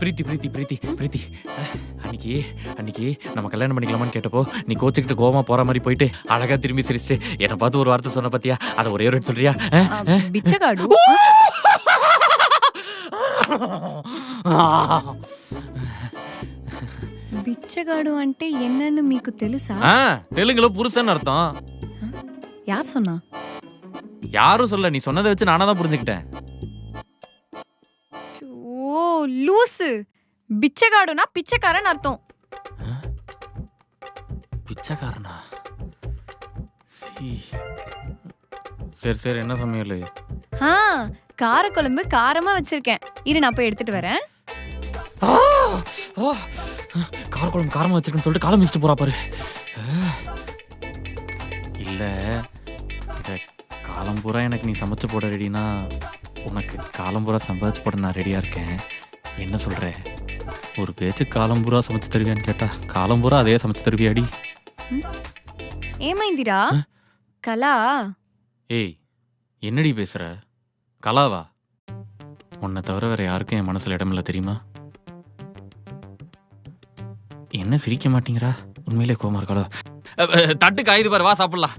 பிரீத்தி பிரீத்தி பிரீத்தி பிரீத்தி. அன்னைக்கு அன்னைக்கு நம்ம கல்யாணம் பண்ணிக்கலாமான்னு கேட்டப்போ நீ கோச்சுக்கிட்டு கோவமா போற மாதிரி போயிட்டு அழகா திரும்பி சிரிச்சு. என்னை பார்த்து ஒரு வார்த்தை சொன்ன பாத்தியா? அதை ஒரே ஒரு சொல்றியா? பிச்சைக்காடு. బిచ్చగాడు అంటే ఎన్నని మీకు తెలుసా తెలుగులో పురుషన్ அர்த்தம். யார் சொன்னா? யாரும் சொல்ல நீ சொன்னதை வச்சு நானா தான் புரிஞ்சுக்கிட்டேன். லூசு பிச்சைக்காடுனா பிச்சைக்காரன் அர்த்தம். பிச்சைக்காரனா? சரி சரி என்ன சமையல்? ஆ காரக்குழம்பு காரமா வச்சிருக்கேன். இரு நான் போய் எடுத்துட்டு வரேன். காரக்குழம்பு காரமா வச்சிருக்கேன்னு சொல்லிட்டு காலம் மிதிச்சு போறா பாரு. இல்ல இத காலம் பூரா எனக்கு நீ சமைச்சு போட ரெடினா உனக்கு காலம் பூரா சம்பாதிச்சு போட நான் ரெடியா இருக்கேன். என்ன சொல்கிற ஒரு பேச்சு காலம்பூரா சமைச்சு தருவியான்னு கேட்டா காலம்பூரா அதே சமைச்சு தருவியாடி. ஏமா இந்திரா? கலா? ஏய் என்னடி பேசுகிற கலாவா? உன்னை தவிர வேற யாருக்கும் என் மனசில் இடமில்ல தெரியுமா? என்ன சிரிக்க மாட்டீங்களா உண்மையிலே கோமார் கலா தட்டு காயுது பாரு வா சாப்பிடலாம்.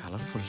கலர்ஃபுல்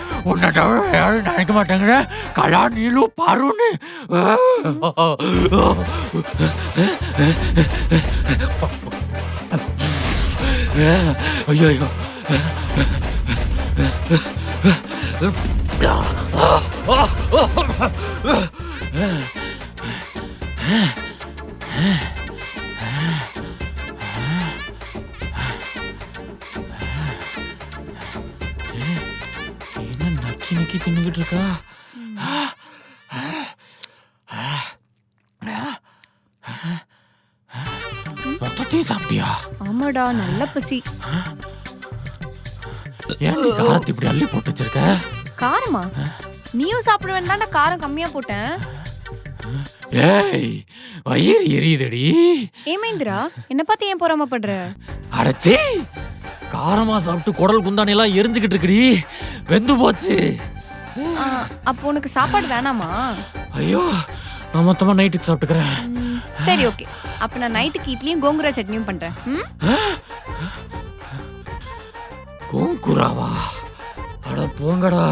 உன்னை தவிர யாரும் நினைக்க மாட்டேங்கிற. கலா நீலு பாருன்னு. ஐயோ ஐயோ. என்ன நக்கி நக்கி தின்னுகிட்டு இருக்கா மொத்தத்தையும் சாப்பிட்டியா? ஆமாடா நல்ல பசி. ஏன் நீ காரத்தை இப்படி அள்ளி போட்டு வச்சிருக்க? காரமா? நீயும் சாப்பிடுவேன் தான்டா காரம் கம்மியா போட்டேன். ஏய் வயிறு எரியுதடி. ஏமேந்திரா என்ன பார்த்து ஏன் பொறாமப்படுற அடச்சி காரமா சாப்பிட்டு குடல் குந்தானி எல்லாம் எரிஞ்சுக்கிட்டு இருக்குடி. வெந்து போச்சு. அப்போ உனக்கு சாப்பாடு வேணாமா? ஐயோ நான் மொத்தமா நைட்டுக்கு சாப்பிட்டுக்கிறேன். சரி ஓகே. அப்ப நான் நைட்டுக்கு இட்லியும் கோங்குரா சட்னியும் பண்றேன். கோங்குராவா? அட போங்கடா.